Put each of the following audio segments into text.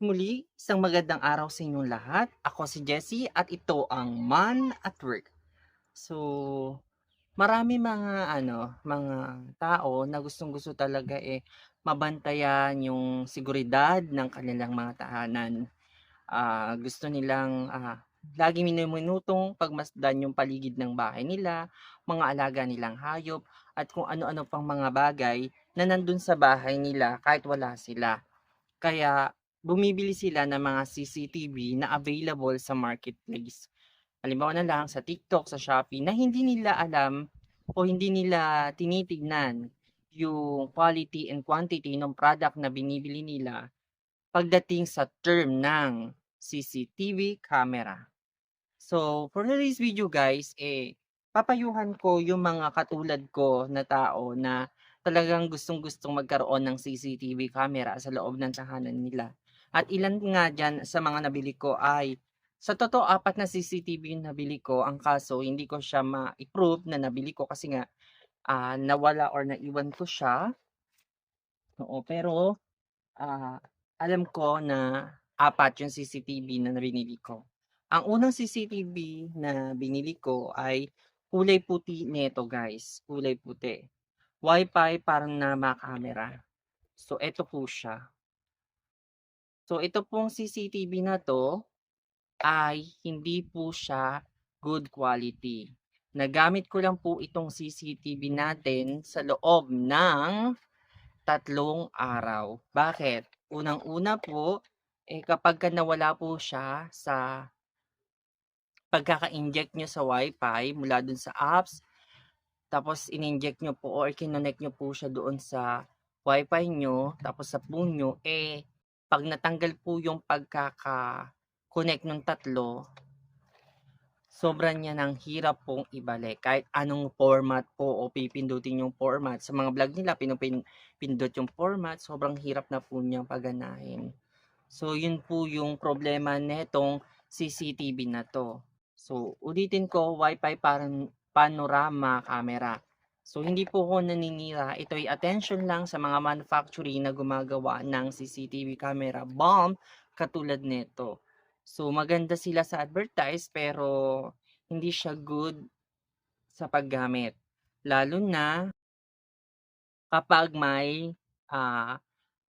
Muli, isang magandang araw sa inyong lahat. Ako si Jessie at ito ang Man at Work. So, marami mga ano, mga tao na gustong-gusto talaga eh mabantayan yung seguridad ng kanilang mga tahanan. Ah, gusto nilang ah, lagi minuminutong pagmasdan yung paligid ng bahay nila, mga alaga nilang hayop, at kung ano-ano pang mga bagay na nandun sa bahay nila kahit wala sila. Kaya bumibili sila ng mga CCTV na available sa marketplace. Halimbawa na lang sa TikTok, sa Shopee na hindi nila alam o hindi nila tinitignan yung quality and quantity ng product na binibili nila pagdating sa term ng CCTV camera. So, for today's video guys, eh, papayuhan ko yung mga katulad ko na tao na talagang gustong-gustong magkaroon ng CCTV camera sa loob ng tahanan nila. At ilan nga dyan sa mga nabili ko ay, sa totoo, apat na CCTV yung nabili ko. Ang kaso, hindi ko siya ma-prove na nabili ko kasi nga, ah, nawala or naiwan ko siya. Oo, pero, ah, alam ko na apat yung CCTV na binili ko. Ang unang CCTV na binili ko ay kulay puti nito guys, kulay puti. Wi-Fi parang na camera. So, eto po siya. So, ito pong CCTV na to ay hindi po siya good quality. Nagamit ko lang po itong CCTV natin sa loob ng tatlong araw. Bakit? Unang-una po, eh kapag ka nawala po siya sa pagkaka-inject nyo sa Wi-Fi mula dun sa apps, tapos in-inject nyo po or kinonect nyo po siya doon sa Wi-Fi nyo, tapos sa phone nyo, eh, pag natanggal po yung pagkaka-connect ng tatlo, sobrang niya ng hirap pong ibalik. Kahit anong format po o pipindutin yung format. Sa mga vlog nila, pinupindot yung format, sobrang hirap na po niyang paganahin. So, yun po yung problema netong CCTV na to. So, ulitin ko, Wi-Fi parang panorama camera. So, hindi po ko naninira. Ito ay attention lang sa mga manufacturing na gumagawa ng CCTV camera bomb katulad nito. So, maganda sila sa advertise pero hindi siya good sa paggamit. Lalo na kapag may uh,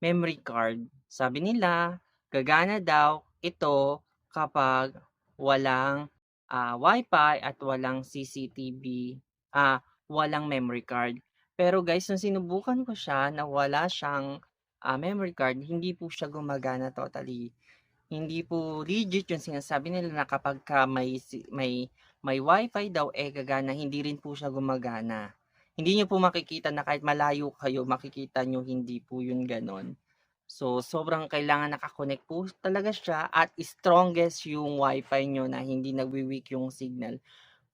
memory card. Sabi nila, gagana daw ito kapag walang uh, Wi-Fi at walang CCTV, ah, uh, walang memory card. Pero guys, nung sinubukan ko siya na wala siyang uh, memory card, hindi po siya gumagana totally. Hindi po legit yung sinasabi nila na kapag ka may, may, may wifi daw, eh gagana, hindi rin po siya gumagana. Hindi nyo po makikita na kahit malayo kayo, makikita nyo hindi po yun ganon. So, sobrang kailangan nakakonect po talaga siya at strongest yung wifi nyo na hindi nagwi-weak yung signal.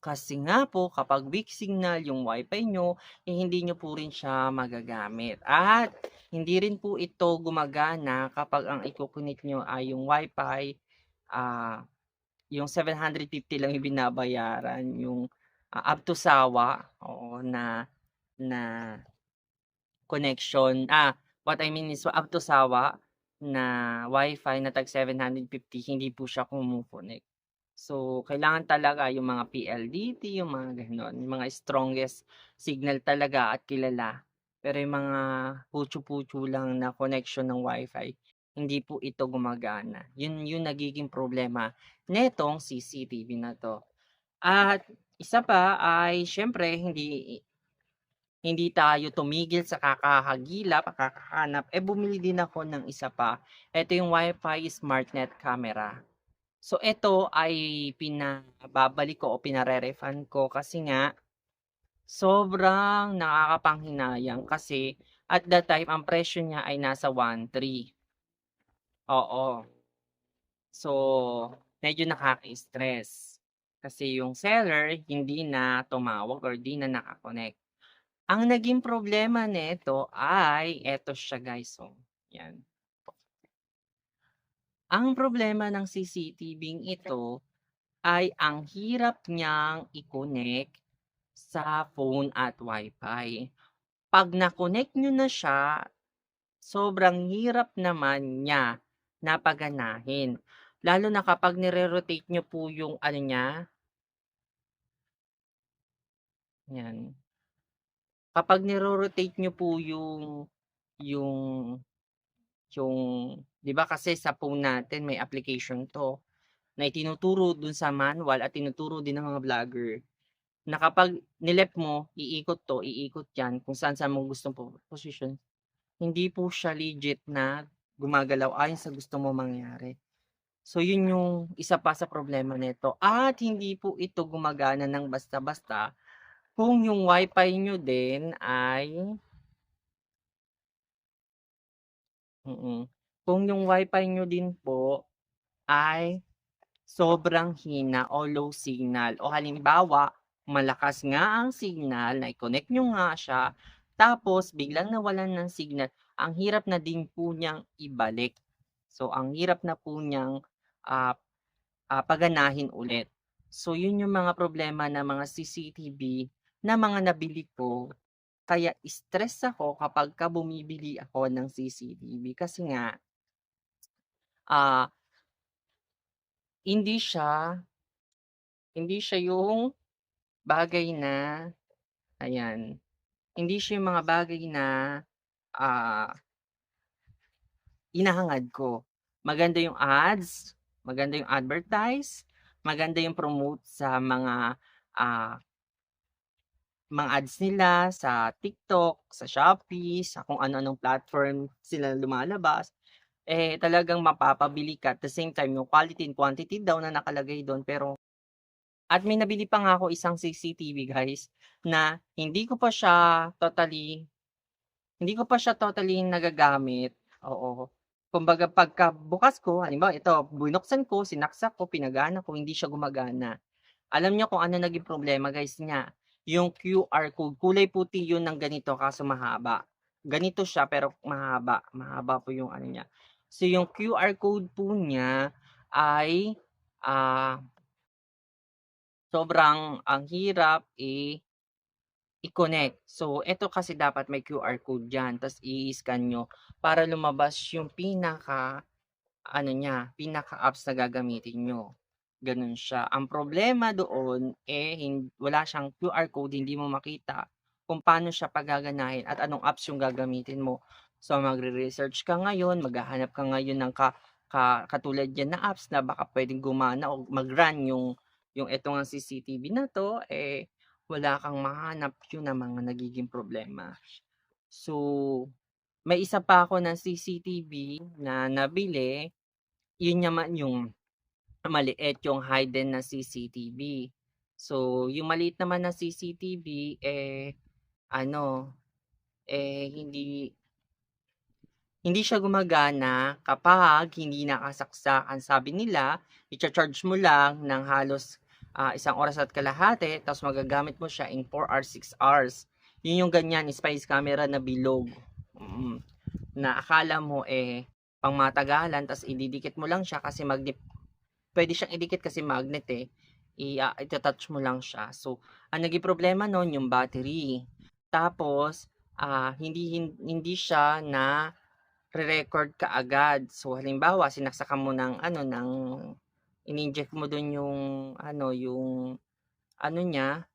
Kasi nga po, kapag weak signal yung wifi nyo, eh, hindi nyo po rin siya magagamit. At hindi rin po ito gumagana kapag ang ikukunik nyo ay yung wifi, ah, yung 750 lang yung binabayaran, yung uh, up to sawa, oo, na, na connection, ah, What I mean is up to sawa na wifi na tag 750 hindi po siya kumo-connect. So, kailangan talaga yung mga PLDT, yung mga gano'n, yung mga strongest signal talaga at kilala. Pero yung mga putyo-putyo lang na connection ng wifi, hindi po ito gumagana. Yun yung nagiging problema netong CCTV na to. At isa pa ay syempre hindi hindi tayo tumigil sa kakahagilap, kakahanap, eh bumili din ako ng isa pa. Ito yung Wi-Fi SmartNet camera. So ito ay pinababalik ko o pinare-refund ko kasi nga sobrang nakakapanghinayang kasi at that time ang presyo niya ay nasa 1.3. Oo. So, medyo nakaka-stress. Kasi yung seller hindi na tumawag or hindi na nakakonect. Ang naging problema nito ay eto siya guys, oh, 'yan. Ang problema ng CCTV ito ay ang hirap niyang i-connect sa phone at Wi-Fi. 'Pag na-connect niyo na siya, sobrang hirap naman niya na paganahin. Lalo na kapag nire-rotate niyo po yung ano niya. Yan. Kapag niro-rotate niyo po yung yung yung 'di ba kasi sa phone natin may application 'to, na itinuturo dun sa manual at tinuturo din ng mga vlogger, na kapag ni-left mo, iikot 'to, iikot 'yan kung saan-saan mo gustong po posisyon. Hindi po siya legit na gumagalaw ayon sa gusto mong mangyari. So yun yung isa pa sa problema nito at hindi po ito gumagana ng basta-basta kung yung wifi niyo din ay mm, kung yung wifi niyo din po ay sobrang hina o low signal o halimbawa, malakas nga ang signal, nai-connect niyo nga siya, tapos biglang nawalan ng signal, ang hirap na din po niyang ibalik. So ang hirap na po niyang, ah, ah, paganahin ulit. So yun yung mga problema ng mga CCTV na mga nabili ko, kaya stress ako kapagka bumibili ako ng CCTV kasi nga ah hindi siya hindi siya yung bagay na ayan, hindi siya yung mga bagay na, ah hinahangad ko. Maganda yung ads, maganda yung advertise, maganda yung promote sa mga, ah mga ads nila sa TikTok, sa Shopee, sa kung ano-anong platform sila lumalabas, eh, talagang mapapabili ka at the same time yung quality and quantity daw na nakalagay dun pero at may nabili pa nga ako isang CCTV guys, na hindi ko pa siya totally hindi ko pa siya totally nagagamit, oo. Kumbaga pagkabukas ko, halimbawa ito, binuksan ko, sinaksak ko, pinagana ko, hindi siya gumagana. Alam niyo kung ano naging problema guys niya, yung QR code, kulay puti yun ng ganito kaso mahaba. Ganito siya pero mahaba, mahaba po yung ano niya. So yung QR code po niya ay, ah sobrang ang hirap i i-connect. So eto kasi dapat may QR code diyan ta's i-scan niyo para lumabas yung pinaka ano niya, pinaka-apps na gagamitin niyo, gano'n siya. Ang problema doon, eh, wala siyang QR code, hindi mo makita kung paano siya pagaganahin at anong apps yung gagamitin mo. So magre-research ka ngayon, maghahanap ka ngayon ng ka ka katulad niyan na apps na baka puwedeng gumana o mag-run yung yung eto ngang CCTV na 'to, eh, wala kang mahahanap, yun ang mga nagiging problema. So, may isa pa ako na CCTV na nabili, yun naman yung maliit, yung hidden na CCTV. So, yung maliit naman na CCTV, eh, ano, eh, hindi hindi siya gumagana kapag hindi nakasaksak. Ang sabi nila, icha-charge mo lang ng halos, ah, isang oras at kalahati tapos magagamit mo siya in 4 hours, 6 hours. Yun yung ganyan, spice camera na bilog. Mm, na akala mo, eh, pangmatagalan ta's ididikit mo lang siya kasi magnet puwede siyang idikit kasi magnet, eh. I ah, ita-touch mo lang siya. So, ang naging problema nun yung battery. Tapos, ah, hindi hin hindi siya nare-record kaagad. So, halimbawa sinaksakan mo ng ano, ng in-inject mo dun yung ano, yung ano niya.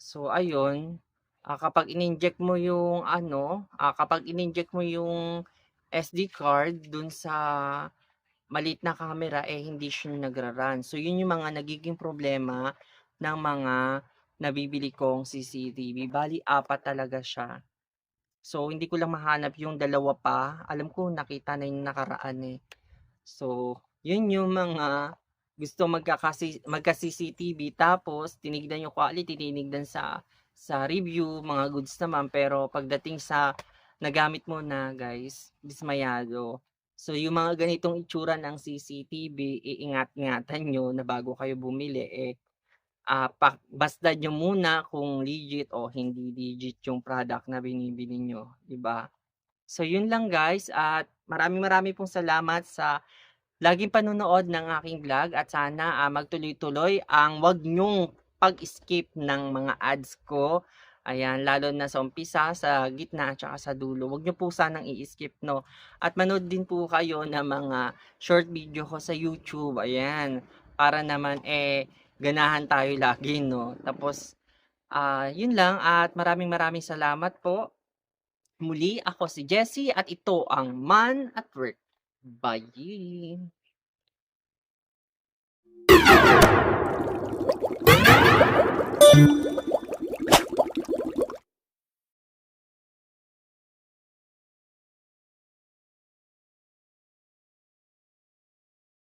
So, ayun, ah, kapag in-inject mo yung ano, ah, kapag in-inject mo yung SD card dun sa maliit na camera, eh, hindi siya nagra-run. So, yun yung mga nagiging problema ng mga nabibili kong CCTV. Bale, 4 talaga siya. So, hindi ko lang mahanap yung dalawa pa. Alam ko nakita na yung nakaraan, eh. So, yun yung mga gusto magkakasi magka-CCTV tapos tinignan yung quality, tinignan sa sa review, mga goods naman, pero pagdating sa nagamit mo na guys, dismayado. So, yung mga ganitong itsura ng CCTV, iingat-ingatan niyo na bago kayo bumili, eh, ah, pa basta niyo muna kung legit o hindi legit yung product na binibili niyo, 'di ba? So, yun lang guys at maraming-marami pong salamat sa laging panonood ng aking vlog at sana, ah, magtuloy-tuloy ang 'wag niyong pag-skip ng mga ads ko Ayan, lalo na sa umpisa, sa gitna, at saka sa dulo. Huwag niyo po sanang i-skip 'no. At manood din po kayo ng mga short video ko sa YouTube, ayan. Para naman, eh, ganahan tayo lagi, no? Tapos, uh, yun lang at maraming maraming salamat po. Muli, ako si Jessie at ito ang Man at Work. Bye! Thank you.